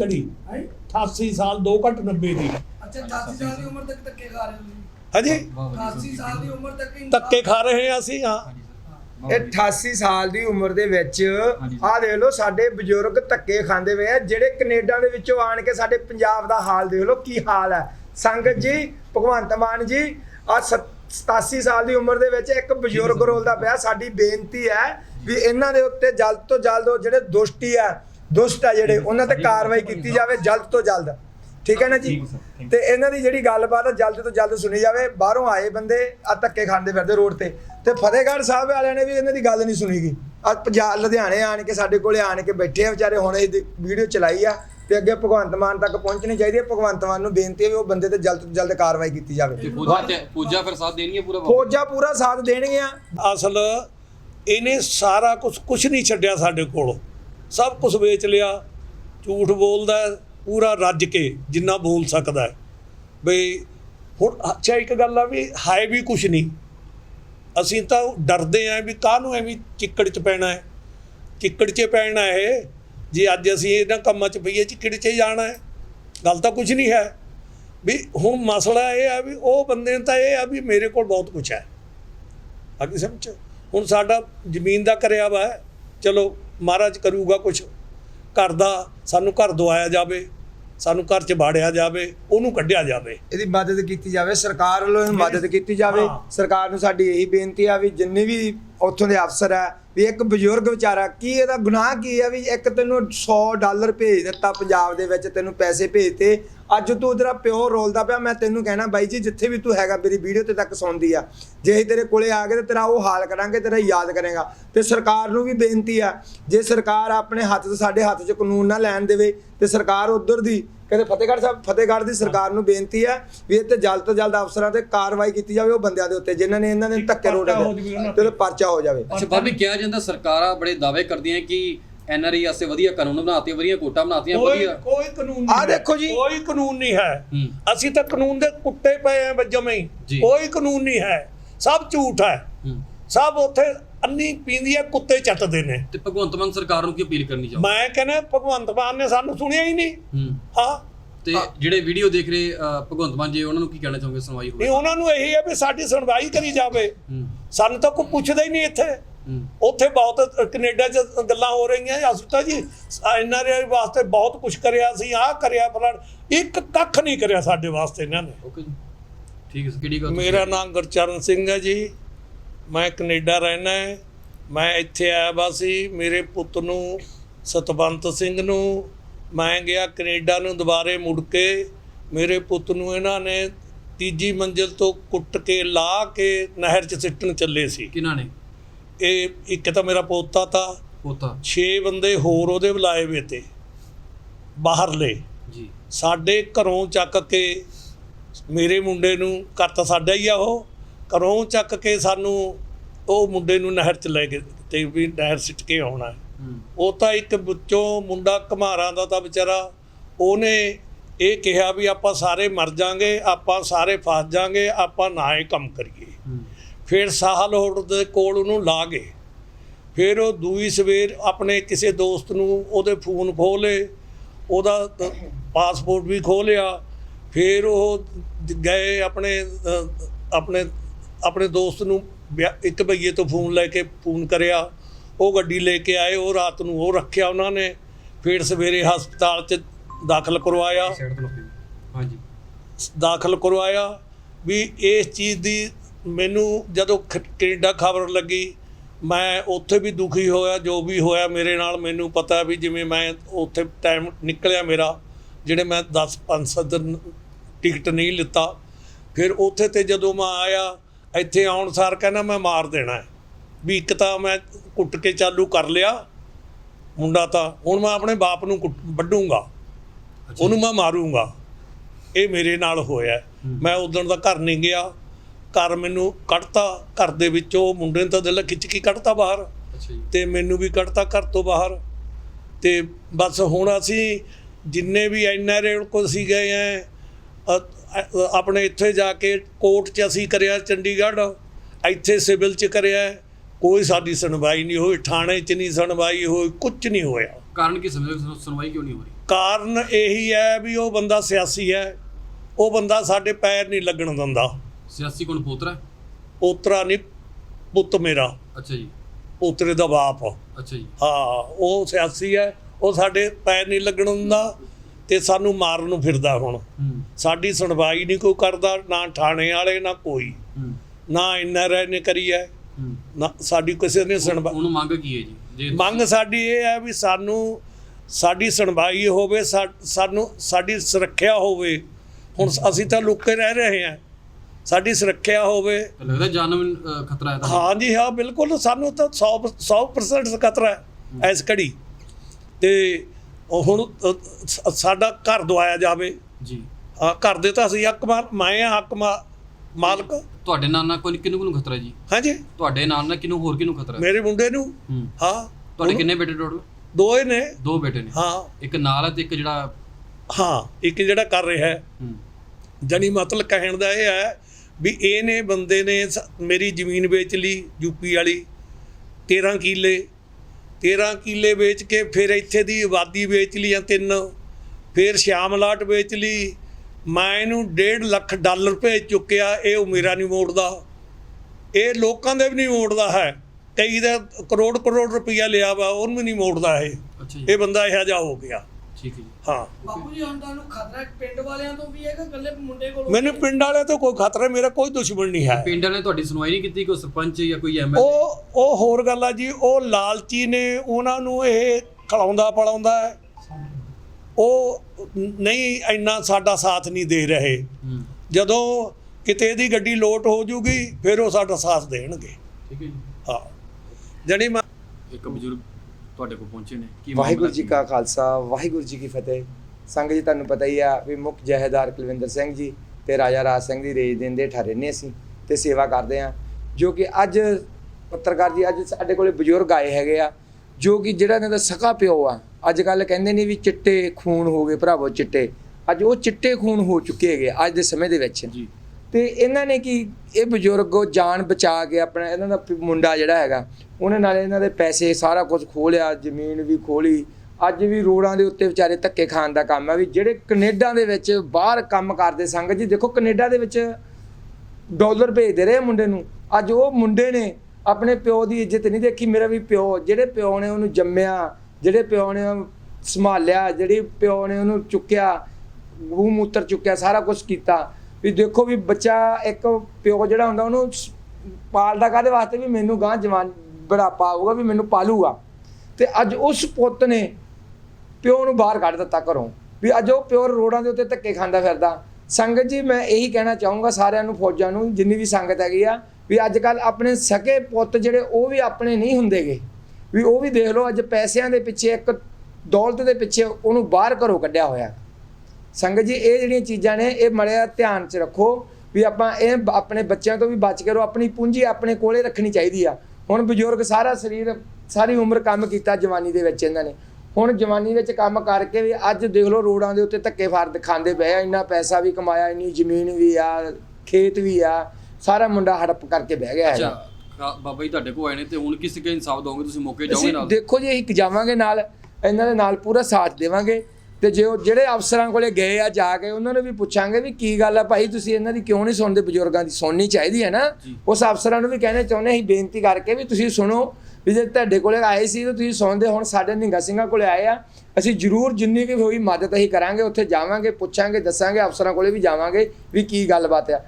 ਘੜੀ 88 ਸਾਲ 2 ਘੱਟ 90 ਦੀ। ਅੱਛਾ 88 ਸਾਲ ਦੀ ਉਮਰ ਤੱਕ ਧੱਕੇ ਖਾ ਰਹੇ ਹੋ ਹਾਂਜੀ। ਵਾਹ ਵਾਹ 88 ਸਾਲ ਦੀ ਉਮਰ ਤੱਕ ਹੀ ਧੱਕੇ ਖਾ ਰਹੇ ਹਾਂ ਅਸੀਂ ਹਾਂ। 88 ਸਾਲ ਦੀ ਉਮਰ ਦੇ ਵਿੱਚ। ਆਹ ਦੇਖ ਲਓ ਸਾਡੇ ਬਜ਼ੁਰਗ ਧੱਕੇ ਖਾਂਦੇ ਪਏ ਆ ਜਿਹੜੇ ਕੈਨੇਡਾ ਦੇ ਵਿੱਚੋਂ ਆਣ ਕੇ ਸਾਡੇ ਪੰਜਾਬ ਦਾ ਹਾਲ ਦੇਖ ਲਓ ਕੀ ਹਾਲ ਹੈ। ਸੰਗਤ ਜੀ ਭਗਵੰਤ ਮਾਨ ਜੀ ਆ 87 ਸਾਲ ਦੀ ਉਮਰ ਦੇ ਵਿੱਚ ਇੱਕ ਬਜ਼ੁਰਗ ਰੋਲਦਾ ਪਿਆ ਸਾਡੀ ਬੇਨਤੀ ਹੈ ਵੀ ਇਹਨਾਂ ਦੇ ਉੱਤੇ ਜਲਦ ਤੋਂ ਜਲਦ ਉਹ ਜਿਹੜੇ ਦੁਸ਼ਟੀ ਆ ਦੁਸ਼ਟ ਆ ਜਿਹੜੇ ਉਹਨਾਂ ਤੇ ਕਾਰਵਾਈ ਕੀਤੀ ਜਾਵੇ ਜਲਦ ਤੋਂ ਜਲਦ। ਠੀਕ ਹੈ ਨਾ ਜੀ? ਤੇ ਇਹਨਾਂ ਦੀ ਜਿਹੜੀ ਗੱਲਬਾਤ ਆ ਜਲਦ ਤੋਂ ਜਲਦ ਸੁਣੀ ਜਾਵੇ। ਬਾਹਰੋਂ ਆਏ ਬੰਦੇ ਆ ਧੱਕੇ ਖਾਂਦੇ ਫਿਰਦੇ ਰੋਡ ਤੇ। ਤੇ ਫਤਿਹਗੜ੍ਹ ਸਾਹਿਬ ਵਾਲਿਆਂ ਨੇ ਵੀ ਇਹਨਾਂ ਦੀ ਗੱਲ ਨਹੀਂ ਸੁਣੀਗੀ। ਆ ਪੰਜਾਬ ਲੁਧਿਆਣੇ ਆਣ ਕੇ ਸਾਡੇ ਕੋਲੇ ਆਣ ਕੇ ਬੈਠੇ ਆ ਵਿਚਾਰੇ ਹੁਣ ਇਹ ਵੀਡੀਓ ਚਲਾਈ ਆ ਤੇ ਅੱਗੇ ਭਗਵੰਤ ਮਾਨ ਤੱਕ ਪਹੁੰਚਣੀ ਚਾਹੀਦੀ ਹੈ ਭਗਵੰਤ ਮਾਨ ਨੂੰ ਬੇਨਤੀ ਹੈ ਵੀ ਉਹ ਬੰਦੇ ਤੇ ਜਲਦ ਤੋਂ ਜਲਦ ਕਾਰਵਾਈ ਕੀਤੀ ਜਾਵੇ। ਪੂਜਾ ਫਿਰ ਸਾਥ ਦੇਣੀ ਹੈ ਪੂਰਾ? ਫੌਜਾਂ ਪੂਰਾ ਸਾਥ ਦੇਣਗੀਆਂ। ਅਸਲ ਇਹਨੇ ਸਾਰਾ ਕੁਝ ਕੁਝ ਨਹੀਂ ਛੱਡਿਆ ਸਾਡੇ ਕੋਲ। ਸਭ ਕੁਝ ਵੇਚ ਲਿਆ। ਝੂਠ ਬੋਲਦਾ ਹੈ, ਪੂਰਾ ਰੱਜ ਕੇ ਜਿੰਨਾ ਬੋਲ ਸਕਦਾ ਹੈ। ਬਈ ਹੁਣ ਅੱਛਾ ਇੱਕ ਗੱਲ ਆ ਵੀ ਹੈ ਵੀ ਕੁਝ ਨਹੀਂ। ਅਸੀਂ ਤਾਂ ਡਰਦੇ ਆਂ ਵੀ ਕਾਹਨੂੰ ਐਵੇਂ ਚਿੱਕੜ 'ਚ ਪੈਣਾ ਹੈ। ਚਿੱਕੜ 'ਚ ਪੈਣਾ ਹੈ ਜੇ ਅੱਜ ਅਸੀਂ ਇਹਨਾਂ ਕੰਮਾਂ 'ਚ ਪਈਏ ਚਿੱਕੜ 'ਚ ਜਾਣਾ ਹੈ। ਗੱਲ ਤਾਂ ਕੁਝ ਨਹੀਂ ਹੈ। ਵੀ ਹੁਣ ਮਸਲਾ ਇਹ ਆ ਵੀ ਉਹ ਬੰਦੇ ਨੂੰ ਤਾਂ ਇਹ ਆ ਵੀ ਮੇਰੇ ਕੋਲ ਬਹੁਤ ਕੁਝ ਹੈ। ਅੱਗੇ ਸਮਝ। ਹੁਣ ਸਾਡਾ ਜ਼ਮੀਨ ਦਾ ਕਰਿਆ ਵਾ ਹੈ। ਚਲੋ ਮਹਾਰਾਜ ਕਰੂਗਾ ਕੁਝ ਘਰ ਦਾ ਸਾਨੂੰ ਘਰ ਦਵਾਇਆ ਜਾਵੇ ਸਾਨੂੰ ਘਰ 'ਚ ਬਾੜਿਆ ਜਾਵੇ ਉਹਨੂੰ ਕੱਢਿਆ ਜਾਵੇ ਇਹਦੀ ਮਦਦ ਕੀਤੀ ਜਾਵੇ ਸਰਕਾਰ ਵੱਲੋਂ ਇਹਦੀ ਮਦਦ ਕੀਤੀ ਜਾਵੇ। ਸਰਕਾਰ ਨੂੰ ਸਾਡੀ ਇਹੀ ਬੇਨਤੀ ਆ ਵੀ ਜਿੰਨੇ ਵੀ ਉੱਥੋਂ ਦੇ ਅਫਸਰ ਆ ਵੀ ਇੱਕ ਬਜ਼ੁਰਗ ਵਿਚਾਰਾ ਕੀ ਇਹਦਾ ਗੁਨਾਹ ਕੀ ਆ ਵੀ ਇੱਕ ਤੈਨੂੰ 100 ਡਾਲਰ ਭੇਜ ਦਿੱਤਾ ਪੰਜਾਬ ਦੇ ਵਿੱਚ ਤੈਨੂੰ ਪੈਸੇ ਭੇਜਤੇ ਅੱਜ ਤੂੰ ਤੇਰਾ ਪਿਓ ਰੋਲਦਾ ਪਿਆ ਮੈਂ ਤੈਨੂੰ ਕਹਿਣਾ ਬਾਈ ਜੀ ਜਿੱਥੇ ਵੀ ਤੂੰ ਹੈਗਾ ਮੇਰੀ ਵੀਡੀਓ ਤੇ ਤੱਕ ਸੁਣਦੀ ਆ। ਜੇ ਅਸੀਂ ਤੇਰੇ ਕੋਲੇ ਆ ਗਏ ਤੇ ਤੇਰਾ ਉਹ ਹਾਲ ਕਰਾਂਗੇ ਤੇਰਾ ਯਾਦ ਕਰੇਗਾ। ਤੇ ਸਰਕਾਰ ਨੂੰ ਵੀ ਬੇਨਤੀ ਆ ਜੇ ਸਰਕਾਰ ਆਪਣੇ ਹੱਥ 'ਚ ਸਾਡੇ ਹੱਥ 'ਚ ਕਾਨੂੰਨ ਨਾ ਲੈਣ ਦੇਵੇ ਤੇ ਸਰਕਾਰ ਉਧਰ ਦੀ ਕਹਿੰਦੇ ਫਤਿਹਗੜ੍ਹ ਸਾਹਿਬ ਫਤਿਹਗੜ੍ਹ ਦੀ ਸਰਕਾਰ ਨੂੰ ਬੇਨਤੀ ਹੈ ਵੀ ਇਹ ਤੇ ਜਲਦ ਤੋਂ ਜਲਦ ਅਫਸਰਾਂ ਤੇ ਕਾਰਵਾਈ ਕੀਤੀ ਜਾਵੇ ਉਹ ਬੰਦਿਆਂ ਦੇ ਉੱਤੇ ਜਿਨ੍ਹਾਂ ਨੇ ਇਹਨਾਂ ਨੇ ਧੱਕੇ ਰੋੜੇ ਪਰਚਾ ਹੋ ਜਾਵੇ ਉਹਨਾਂ ਤੇ ਪਰਚਾ ਹੋ ਜਾਵੇ। ਅੱਛਾ ਬਾਬੀ ਕਿਹਾ ਜਾਂਦਾ ਸਰਕਾਰਾਂ ਬੜੇ ਦਾਅਵੇ ਕਰਦੀਆਂ ਕਿ ਐਨਆਰਆਈ ਵਾਸਤੇ ਵਧੀਆ ਕਾਨੂੰਨ ਬਣਾਤੇ ਵਧੀਆ ਕੋਟਾ ਬਣਾਤੀਆਂ ਕੋਈ ਵਧੀਆ ਕੋਈ ਕਾਨੂੰਨ ਨਹੀਂ ਹੈ। ਦੇਖੋ ਜੀ। ਕੋਈ ਕਾਨੂੰਨ ਨਹੀਂ ਹੈ। ਹੂੰ। ਅਸੀਂ ਤਾਂ ਕਾਨੂੰਨ ਦੇ ਕੁੱਤੇ ਪਏ ਆ ਜਮੇ ਹੀ। ਜੀ। ਕੋਈ ਕਾਨੂੰਨ ਨਹੀਂ ਹੈ। ਸਭ ਝੂਠ ਹੈ। ਹੂੰ। ਸਭ ਉੱਥੇ ਅੰਨੀ ਪੀਂਦੀ ਹੈ ਕੁੱਤੇ ਚੱਟਦੇ ਨੇ। ਤੇ ਭਗਵੰਤ ਮਾਨ ਸਰਕਾਰ ਨੂੰ ਕੀ ਅਪੀਲ ਕਰਨੀ ਚਾਹੋ ਮੈਂ ਕਹਿੰਦਾ ਭਗਵੰਤ ਮਾਨ ਨੇ ਸਾਨੂੰ ਸੁਣਿਆ ਹੀ ਨਹੀਂ। ਹੂੰ। ਹਾਂ। ਤੇ ਜਿਹੜੇ ਵੀਡੀਓ ਦੇਖ ਰਹੇ ਅ, ਭਗਵੰਤ ਮਾਨ ਜੀ ਉਹਨਾਂ ਨੂੰ ਕੀ ਕਹਿਣਾ ਚਾਹੋਗੇ ਸੁਣਵਾਈ ਨਹੀਂ ਹੋਵੇ ਉਹਨਾਂ ਨੂੰ ਇਹੀ ਹੈ ਵੀ ਸਾਡੀ ਸੁਣਵਾਈ ਕਰੀ ਜਾਵੇ। ਹੂੰ। ਸਾਨੂੰ ਤਾਂ ਕੋਈ ਪੁੱਛਦਾ ਹੀ ਨਹੀਂ ਇੱਥੇ। ਉੱਥੇ ਬਹੁਤ ਕੈਨੇਡਾ 'ਚ ਗੱਲਾਂ ਹੋ ਰਹੀਆਂ ਅਸੀਂ ਤਾਂ ਜੀ ਐਨਆਰਆਈ ਵਾਸਤੇ ਬਹੁਤ ਕੁਝ ਕਰਿਆ ਸੀ ਆਹ ਕਰਿਆ ਫਲਾਣ ਇੱਕ ਕੱਖ ਨਹੀਂ ਕਰਿਆ ਸਾਡੇ ਵਾਸਤੇ ਇਹਨਾਂ ਨੇ। ਓਕੇ ਜੀ। ਠੀਕ ਹੈ ਕਿਹੜੀ ਗੱਲ ਮੇਰਾ ਨਾਮ ਗੁਰਚਰਨ ਸਿੰਘ ਹੈ ਜੀ ਮੈਂ ਕੈਨੇਡਾ ਰਹਿਣਾ ਹੈ ਮੈਂ ਇੱਥੇ ਆਇਆ ਵਾ ਸੀ ਮੇਰੇ ਪੁੱਤ ਨੂੰ ਸਤਵੰਤ ਸਿੰਘ ਨੂੰ ਮੈਂ ਗਿਆ ਕੈਨੇਡਾ ਨੂੰ ਦੁਬਾਰੇ ਮੁੜ ਕੇ ਮੇਰੇ ਪੁੱਤ ਨੂੰ ਇਹਨਾਂ ਨੇ ਤੀਜੀ ਮੰਜ਼ਿਲ ਤੋਂ ਕੁੱਟ ਕੇ ਲਾ ਕੇ ਨਹਿਰ 'ਚ ਸਿੱਟਣ ਚੱਲੇ ਸੀ। ਕਿਹਨਾਂ ਨੇ? ਇਹ ਇੱਕ ਤਾਂ ਮੇਰਾ ਪੋਤਾ ਤਾ ਪੋਤਾ। 6 ਬੰਦੇ ਹੋਰ ਉਹਦੇ ਬੁਲਾਏ ਵੇ ਤੇ ਬਾਹਰਲੇ। ਜੀ। ਸਾਡੇ ਘਰੋਂ ਚੱਕ ਕੇ ਮੇਰੇ ਮੁੰਡੇ ਨੂੰ ਘਰ ਤਾਂ ਸਾਡਾ ਹੀ ਆ ਉਹ ਘਰੋਂ ਚੱਕ ਕੇ ਸਾਨੂੰ ਉਹ ਮੁੰਡੇ ਨੂੰ ਨਹਿਰ ਚ ਲੈ ਗਏ ਤੇ ਵੀ ਨਹਿਰ ਸਿੱਟ ਕੇ ਆਉਣਾ ਹੈ। ਹੂੰ। ਉਹ ਤਾਂ ਇੱਕ ਵਿੱਚੋਂ ਮੁੰਡਾ ਘਮਾਰਾਂ ਦਾ ਤਾਂ ਵਿਚਾਰਾ ਉਹਨੇ ਇਹ ਕਿਹਾ ਵੀ ਆਪਾਂ ਸਾਰੇ ਮਰ ਜਾਾਂਗੇ ਆਪਾਂ ਸਾਰੇ ਫਸ ਜਾਾਂਗੇ ਆਪਾਂ ਨਾ ਇਹ ਕੰਮ ਕਰੀਏ। ਹੂੰ। ਫਿਰ ਸਾਹਲ ਹੋਟ ਦੇ ਕੋਲ ਉਹਨੂੰ ਲਾ ਗਏ। ਫਿਰ ਉਹ ਦੂਈ ਸਵੇਰ ਆਪਣੇ ਕਿਸੇ ਦੋਸਤ ਨੂੰ ਉਹਦੇ ਫੋਨ ਖੋਲੇ ਉਹਦਾ ਪਾਸਪੋਰਟ ਵੀ ਖੋਲਿਆ ਫਿਰ ਉਹ ਗਏ ਆਪਣੇ ਆਪਣੇ ਆਪਣੇ ਦੋਸਤ ਨੂੰ ਇੱਕ ਭਈਏ ਤੋਂ ਫੋਨ ਲੈ ਕੇ ਫੋਨ ਕਰਿਆ। ਉਹ ਗੱਡੀ ਲੈ ਕੇ ਆਏ ਉਹ ਰਾਤ ਨੂੰ ਉਹ ਰੱਖਿਆ ਉਹਨਾਂ ਨੇ। ਫਿਰ ਸਵੇਰੇ ਹਸਪਤਾਲ 'ਚ ਦਾਖਲ ਕਰਵਾਇਆ। ਹਾਂਜੀ। ਦਾਖਲ ਕਰਵਾਇਆ ਵੀ ਇਸ ਚੀਜ਼ ਦੀ ਮੈਨੂੰ ਜਦੋਂ ਕੈਨੇਡਾ ਖਬਰ ਲੱਗੀ ਮੈਂ ਉੱਥੇ ਵੀ ਦੁਖੀ ਹੋਇਆ ਜੋ ਵੀ ਹੋਇਆ ਮੇਰੇ ਨਾਲ ਮੈਨੂੰ ਪਤਾ ਵੀ ਜਿਵੇਂ ਮੈਂ ਉੱਥੇ ਟਾਈਮ ਨਿਕਲਿਆ ਮੇਰਾ ਜਿਹੜੇ ਮੈਂ 10 5 ਦਿਨ ਟਿਕਟ ਨਹੀਂ ਲਿੱਤਾ। ਫਿਰ ਉੱਥੇ ਤੇ ਜਦੋਂ ਮੈਂ ਆਇਆ ਇੱਥੇ ਆਉਣ ਸਾਰ ਕਹਿੰਦਾ ਮੈਂ ਮਾਰ ਦੇਣਾ। ਵੀ ਇੱਕ ਤਾਂ ਮੈਂ ਕੁੱਟ ਕੇ ਚਾਲੂ ਕਰ ਲਿਆ ਮੁੰਡਾ ਤਾਂ ਹੁਣ ਮੈਂ ਆਪਣੇ ਬਾਪ ਨੂੰ ਵੱਢੂੰਗਾ। ਉਹਨੂੰ ਮੈਂ ਮਾਰੂੰਗਾ। ਇਹ ਮੇਰੇ ਨਾਲ ਹੋਇਆ। ਮੈਂ ਉਦੋਂ ਦਾ ਘਰ ਨਹੀਂ ਗਿਆ। ਘਰ ਮੈਨੂੰ ਕੱਢਤਾ ਘਰ ਦੇ ਵਿੱਚੋਂ ਮੁੰਡੇ ਨੂੰ ਤਾਂ ਦਿਲ ਖਿੱਚ ਕੇ ਕੱਢਤਾ ਬਾਹਰ ਤੇ ਮੈਨੂੰ ਵੀ ਕੱਢਤਾ ਘਰ ਤੋਂ ਬਾਹਰ। ਤੇ ਬਸ ਹੁਣ ਅਸੀਂ ਜਿੰਨੇ ਵੀ ਐਨਆਰਏ ਕੋਲ ਅਸੀਂ ਗਏ ਆ ਆਪਣੇ ਇੱਥੇ ਜਾ ਕੇ ਕੋਰਟ 'ਚ ਅਸੀਂ ਕਰਿਆ ਚੰਡੀਗੜ੍ਹ ਇੱਥੇ ਸਿਵਲ 'ਚ ਕਰਿਆ। ਕੋਈ ਸਾਡੀ ਸੁਣਵਾਈ ਨਹੀਂ ਹੋਈ ਥਾਣੇ 'ਚ ਨਹੀਂ ਸੁਣਵਾਈ ਹੋਈ ਕੁਝ ਨਹੀਂ ਹੋਇਆ। ਕਾਰਨ ਕੀ ਸਮਝਦੇ ਹੋ? ਸੁਣਵਾਈ ਕਿਉਂ ਨਹੀਂ ਹੋ ਰਹੀ? ਕਾਰਨ ਇਹੀ ਹੈ ਵੀ ਉਹ ਬੰਦਾ ਸਿਆਸੀ ਹੈ। ਉਹ ਬੰਦਾ ਸਾਡੇ ਪੈਰ ਨਹੀਂ ਲੱਗਣ ਦਿੰਦਾ। ਸਿਆਸੀ ਕੋਣ ਪੋਤਰਾ? ਹੈ? ਪੋਤਰਾ ਨਹੀਂ ਪੁੱਤ ਮੇਰਾ। ਅੱਛਾ ਜੀ। ਪੋਤਰੇ ਦਾ ਬਾਪ। ਅੱਛਾ ਜੀ। ਹਾਂ ਉਹ ਸਿਆਸੀ ਹੈ ਉਹ ਸਾਡੇ ਪੈਰ ਨਹੀਂ ਲੱਗਣ ਦਿੰਦਾ ਤੇ ਸਾਨੂੰ ਮਾਰਨ ਨੂੰ ਫਿਰਦਾ ਹੁਣ। ਹੂੰ। ਸਾਡੀ ਸੁਣਵਾਈ ਨਹੀਂ ਕੋਈ ਕਰਦਾ ਨਾ ਥਾਣੇ ਵਾਲੇ ਨਾ ਕੋਈ। ਹੂੰ। ਨਾ ਐਨਆਰਆਈ ਨੇ ਕਰੀ ਹੈ। ਹੂੰ। ਨਾ ਸਾਡੀ ਕਿਸੇ ਨੇ ਸੁਣਵਾਈ ਉਹਨੂੰ ਮੰਗ ਕੀ ਹੈ ਜੀ? ਜੇ ਮੰਗ ਸਾਡੀ ਇਹ ਹੈ ਵੀ ਸਾਨੂੰ ਸਾਡੀ ਸੁਣਵਾਈ ਹੋਵੇ ਸਾ- ਸਾਨੂੰ ਸਾਡੀ ਸੁਰੱਖਿਆ ਹੋਵੇ। ਹੁਣ ਅਸੀਂ ਤਾਂ ਲੁੱਕੇ ਰਹਿ ਰਹੇ ਹਾਂ। ਸਾਡੀ ਸੁਰੱਖਿਆ ਹੋਵੇ। ਲੱਗਦਾ ਜਾਨਮ ਖਤਰਾ ਹੈ ਤਾਂ। ਹਾਂ ਜੀ ਹਾਂ ਬਿਲਕੁਲ ਸਾਨੂੰ ਤਾਂ 100 100% ਖਤਰਾ ਹੈ ਇਸ ਘੜੀ। ਤੇ ਹੁਣ ਸਾਡਾ ਘਰ ਦਵਾਇਆ ਜਾਵੇ। ਜੀ। ਹਾਂ ਘਰ ਦੇ ਤਾਂ ਅਸੀਂ ਹੱਕ ਮਾਲ ਮੈਂ ਹਾਂ ਹੱਕ ਮਾਲਕ। ਤੁਹਾਡੇ ਨਾਲ ਨਾ ਕੋਈ ਕਿਹਨੂੰ ਕਿਹਨੂੰ ਖਤਰਾ ਹੈ ਜੀ? ਹਾਂਜੀ ਤੁਹਾਡੇ ਨਾਲ ਨਾ ਕਿਹਨੂੰ ਹੋਰ ਕਿਹਨੂੰ ਖਤਰਾ ਹੈ? ਮੇਰੇ ਮੁੰਡੇ ਨੂੰ। ਹੂੰ। ਹਾਂ। ਤੁਹਾਡੇ ਕਿੰਨੇ ਬੇਟੇ ਟੋਟਲ ਦੋਏ ਨੇ। ਦੋ ਬੇਟੇ ਨੇ। ਹਾਂ। ਇੱਕ ਨਾਲ ਹੈ ਤੇ ਇੱਕ ਜਿਹੜਾ ਹਾਂ ਇੱਕ ਜਿਹੜਾ ਕਰ ਰਿਹਾ ਹੈ। ਹੂੰ। ਜਾਨੀ ਮਤਲਬ ਕਹਿਣ ਦਾ ਇਹ ਹੈ ਵੀ ਇਹਨੇ ਬੰਦੇ ਨੇ ਮੇਰੀ ਜ਼ਮੀਨ ਵੇਚ ਲਈ ਯੂਪੀ ਵਾਲੀ 13 ਕਿੱਲੇ 13 ਕਿੱਲੇ ਵੇਚ ਕੇ ਫਿਰ ਇੱਥੇ ਦੀ ਆਬਾਦੀ ਵੇਚ ਲਈਆਂ ਤਿੰਨ ਫਿਰ ਸ਼ਾਮਲਾਟ ਵੇਚ ਲਈ। ਮੈਂ ਇਹਨੂੰ 1.5 ਲੱਖ ਡਾਲਰ ਭੇਜ ਚੁੱਕਿਆ ਇਹ ਉਹ ਮੇਰਾ ਨਹੀਂ ਮੋੜਦਾ। ਇਹ ਲੋਕਾਂ ਦੇ ਵੀ ਨਹੀਂ ਮੋੜਦਾ ਹੈ। ਕਈ ਦਾ ਕਰੋੜ ਕਰੋੜ ਰੁਪਈਆ ਲਿਆ ਵਾ ਉਹਨੂੰ ਵੀ ਨਹੀਂ ਮੋੜਦਾ ਇਹ। ਜੀ। ਇਹ ਬੰਦਾ ਇਹੋ ਜਿਹਾ ਹੋ ਗਿਆ। ਠੀਕ ਹੈ ਜੀ। ਹਾਂ। ਬਾਪੂ ਜੀ ਹੁਣ ਤੁਹਾਨੂੰ ਖਤਰਾ ਪਿੰਡ ਵਾਲਿਆਂ ਤੋਂ ਵੀ ਹੈਗਾ ਇਕੱਲੇ ਮੁੰਡੇ ਕੋਲੋਂ ਮੈਨੂੰ ਪਿੰਡ ਵਾਲਿਆਂ ਤੋਂ ਕੋਈ ਖਤਰਾ ਮੇਰਾ ਕੋਈ ਦੁਸ਼ਮਣ ਨਹੀਂ ਹੈ। ਪਿੰਡ ਵਾਲੇ ਤੁਹਾਡੀ ਸੁਣਵਾਈ ਨਹੀਂ ਕੀਤੀ ਕੋਈ ਸਰਪੰਚ ਜਾਂ ਕੋਈ ਐਮਐਲਏ ਉਹ ਉਹ ਹੋਰ ਗੱਲ ਆ ਜੀ ਉਹ ਲਾਲਚੀ ਨੇ ਉਹਨਾਂ ਨੂੰ ਇਹ ਖਲਾਉਂਦਾ ਪਲਾਉਂਦਾ ਹੈ। ਉਹ ਨਹੀਂ ਇੰਨਾ ਸਾਡਾ ਸਾਥ ਨਹੀਂ ਦੇ ਰਹੇ। ਜਦੋਂ ਕਿਤੇ ਇਹਦੀ ਗੱਡੀ ਲੋਟ ਹੋ ਜੂਗੀ ਫਿਰ ਉਹ ਸਾਡਾ ਸਾਥ ਦੇਣਗੇ। ਠੀਕ ਹੈ ਜੀ। ਹਾਂ। ਜਣੀ ਮੈਂ ਇੱਕ ਬਜ਼ੁਰਗ ਤੁਹਾਡੇ ਕੋਲ ਪਹੁੰਚੇ ਨੇ? ਕੀ ਵਾਹਿਗੁਰੂ ਜੀ ਕੀ ਕਾ ਖਾਲਸਾ ਵਾਹਿਗੁਰੂ ਜੀ ਕੀ ਫਤਿਹ। ਸੰਗਤ ਜੀ ਤੁਹਾਨੂੰ ਪਤਾ ਹੀ ਆ ਵੀ ਮੁੱਖ ਜਹੇਦਾਰ ਕੁਲਵਿੰਦਰ ਸਿੰਘ ਜੀ ਤੇ ਰਾਜਾ ਰਾਜ ਸਿੰਘ ਦੀ ਰੇਜ ਦਿੰਦੇ ਠਹਿਰੇ ਨੇ ਅਸੀਂ ਤੇ ਸੇਵਾ ਕਰਦੇ ਆ। ਜੋ ਕਿ ਅੱਜ ਪੱਤਰਕਾਰ ਜੀ ਅੱਜ ਸਾਡੇ ਕੋਲੇ ਬਜ਼ੁਰਗ ਆਏ ਹੈਗੇ ਆ ਜੋ ਕਿ ਜਿਹੜਾ ਇਹਨਾਂ ਦਾ ਸਕਾ ਪਿਓ ਆ ਅੱਜ ਕੱਲ ਕਹਿੰਦੇ ਨੇ ਵੀ ਚਿੱਟੇ ਖੂਨ ਹੋ ਗਏ ਭਰਾਵੋ ਚਿੱਟੇ। ਅੱਜ ਉਹ ਚਿੱਟੇ ਖੂਨ ਹੋ ਚੁੱਕੇ ਹੈਗੇ ਅੱਜ ਦੇ ਸਮੇਂ ਦੇ ਵਿੱਚ। ਜੀ। ਤੇ ਇਹਨਾਂ ਨੇ ਕੀ, ਇਹ ਬਜ਼ੁਰਗ ਉਹ ਜਾਨ ਬਚਾ ਕੇ ਆਪਣਾ ਇਹਨਾਂ ਦਾ ਮੁੰਡਾ ਜਿਹੜਾ ਹੈਗਾ, ਉਹਨੇ ਨਾਲ ਇਹਨਾਂ ਦੇ ਪੈਸੇ ਸਾਰਾ ਕੁਝ ਖੋਲਿਆ, ਜ਼ਮੀਨ ਵੀ ਖੋਲੀ। ਅੱਜ ਵੀ ਰੋਡਾਂ ਦੇ ਉੱਤੇ ਵਿਚਾਰੇ ਧੱਕੇ ਖਾਣ ਦਾ ਕੰਮ ਹੈ ਵੀ ਜਿਹੜੇ ਕੈਨੇਡਾ ਦੇ ਵਿੱਚ ਬਾਹਰ ਕੰਮ ਕਰਦੇ ਸੰਗਤ ਜੀ, ਦੇਖੋ ਕੈਨੇਡਾ ਦੇ ਵਿੱਚ ਡਾਲਰ ਭੇਜਦੇ ਰਹੇ ਮੁੰਡੇ ਨੂੰ। ਅੱਜ ਉਹ ਮੁੰਡੇ ਨੇ ਆਪਣੇ ਪਿਓ ਦੀ ਇੱਜ਼ਤ ਨਹੀਂ ਦੇਖੀ, ਮੇਰਾ ਵੀ ਪਿਓ, ਜਿਹੜੇ ਪਿਓ ਨੇ ਉਹਨੂੰ ਜੰਮਿਆ, ਜਿਹੜੇ ਪਿਓ ਨੇ ਉਹਨੂੰ ਸੰਭਾਲਿਆ, ਜਿਹੜੀ ਪਿਓ ਨੇ ਉਹਨੂੰ ਚੁੱਕਿਆ ਗੂ ਮੂਤਰ ਚੁੱਕਿਆ, ਸਾਰਾ ਕੁਝ ਕੀਤਾ। ਵੀ ਦੇਖੋ ਵੀ ਬੱਚਾ ਇੱਕ ਪਿਓ ਜਿਹੜਾ ਹੁੰਦਾ ਉਹਨੂੰ ਪਾਲਦਾ ਕਾਦੇ ਵਾਸਤੇ? ਵੀ ਮੈਨੂੰ ਗਾਂ ਜਵਾਨ ਬੁਢਾਪਾ ਆਊਗਾ, ਵੀ ਮੈਨੂੰ ਪਾਲੂਗਾ। ਤੇ ਅੱਜ ਉਸ ਪੁੱਤ ਨੇ ਪਿਓ ਨੂੰ ਬਾਹਰ ਕੱਢ ਦਿੱਤਾ ਘਰੋਂ। ਵੀ ਅੱਜ ਉਹ ਪਿਓ ਰੋਡਾਂ ਦੇ ਉੱਤੇ ਧੱਕੇ ਖਾਂਦਾ ਫਿਰਦਾ। ਸੰਗਤ ਜੀ, ਮੈਂ ਇਹੀ ਕਹਿਣਾ ਚਾਹੂੰਗਾ ਸਾਰਿਆਂ ਨੂੰ, ਫੌਜਾਂ ਨੂੰ, ਜਿੰਨੀ ਵੀ ਸੰਗਤ ਹੈਗੀ ਆ, ਵੀ ਅੱਜ ਕੱਲ ਆਪਣੇ ਸਕੇ ਪੁੱਤ ਜਿਹੜੇ ਉਹ ਵੀ ਆਪਣੇ ਨਹੀਂ ਹੁੰਦੇਗੇ। ਵੀ ਉਹ ਵੀ ਦੇਖ ਲਓ, ਅੱਜ ਪੈਸਿਆਂ ਦੇ ਪਿੱਛੇ, ਇੱਕ ਦੌਲਤ ਦੇ ਪਿੱਛੇ ਉਹਨੂੰ ਬਾਹਰ ਘਰੋਂ ਕੱਢਿਆ ਹੋਇਆ। ਸੰਗਤ ਜੀ ਇਹ ਜਿਹੜੀਆਂ ਚੀਜ਼ਾਂ ਨੇ ਇਹ ਮੜਿਆ ਧਿਆਨ 'ਚ ਰੱਖੋ ਵੀ ਆਪਾਂ ਇਹ ਆਪਣੇ ਬੱਚਿਆਂ ਤੋਂ ਵੀ ਬਚ ਕੇ ਰਹੋ ਆਪਣੀ ਪੂੰਜੀ ਆਪਣੇ ਕੋਲੇ ਰੱਖਣੀ ਚਾਹੀਦੀ ਆ। ਹੁਣ ਬਜ਼ੁਰਗ ਸਾਰਾ ਸਰੀਰ ਸਾਰੀ ਉਮਰ ਕੰਮ ਕੀਤਾ ਜਵਾਨੀ ਦੇ ਵਿੱਚ ਇਹਨਾਂ ਨੇ। ਹੁਣ ਜਵਾਨੀ ਵਿੱਚ ਕੰਮ ਕਰਕੇ ਵੀ ਅੱਜ ਦੇਖ ਲਓ ਰੋਡਾਂ ਦੇ ਉੱਤੇ ਧੱਕੇ ਫਾਰ ਖਾਂਦੇ ਪਏ ਆ ਇੰਨਾ ਪੈਸਾ ਵੀ ਕਮਾਇਆ ਇੰਨੀ ਜ਼ਮੀਨ ਵੀ ਆ ਖੇਤ ਵੀ ਆ ਸਾਰਾ ਮੁੰਡਾ ਹੜਪ ਕਰਕੇ ਬਹਿ ਗਿਆ ਖਾ- ਬਾਬਾ ਜੀ ਤੁਹਾਡੇ ਕੋਲ ਆਏ ਨੇ ਤੇ ਹੁਣ ਕਿਸ ਕੇ ਇਨਸਾਫ ਦੋਗੇ ਤੁਸੀਂ ਮੌਕੇ ਜਾਓਗੇ ਨਾਲ? ਦੇਖੋ ਜੀ ਅਸੀਂ ਜਾਵਾਂਗੇ ਨਾਲ ਇਹਨਾਂ ਦੇ ਨਾਲ ਪੂਰਾ ਸਾਥ ਦੇਵਾਂਗੇ। ਤੇ ਜੇ ਉਹ ਜਿਹੜੇ ਅਫਸਰਾਂ ਕੋਲੇ ਗਏ ਆ ਜਾ ਕੇ ਉਹਨਾਂ ਨੂੰ ਵੀ ਪੁੱਛਾਂਗੇ ਵੀ ਕੀ ਗੱਲ ਆ ਭਾਈ ਤੁਸੀਂ ਇਹਨਾਂ ਦੀ ਕਿਉਂ ਨਹੀਂ ਸੁਣਦੇ? ਬਜ਼ੁਰਗਾਂ ਦੀ ਸੁਣਨੀ ਚਾਹੀਦੀ ਹੈ ਨਾ। ਉਸ ਅਫਸਰਾਂ ਨੂੰ ਵੀ ਕਹਿਣੇ ਚਾਹੁੰਦੇ ਅਸੀਂ ਬੇਨਤੀ ਕਰਕੇ ਵੀ ਤੁਸੀਂ ਸੁਣੋ ਵੀ ਜੇ ਤੁਹਾਡੇ ਕੋਲੇ ਆਏ ਸੀ ਤਾਂ ਤੁਸੀਂ ਸੁਣਦੇ ਹੁਣ ਸਾਡੇ ਨਿੰਗਾ ਸਿੰਘਾਂ ਕੋਲੇ ਆਏ ਆ ਅਸੀਂ ਜ਼ਰੂਰ ਜਿੰਨੀ ਕਿ ਹੋਈ ਮਦਦ ਅਸੀਂ ਕਰਾਂਗੇ ਉੱਥੇ ਜਾਵਾਂਗੇ ਪੁੱਛਾਂਗੇ ਦੱਸਾਂਗੇ ਅਫਸਰਾਂ ਕੋਲੇ ਵੀ ਜਾਵਾਂਗੇ ਵੀ ਕੀ ਗੱਲਬਾਤ ਆ।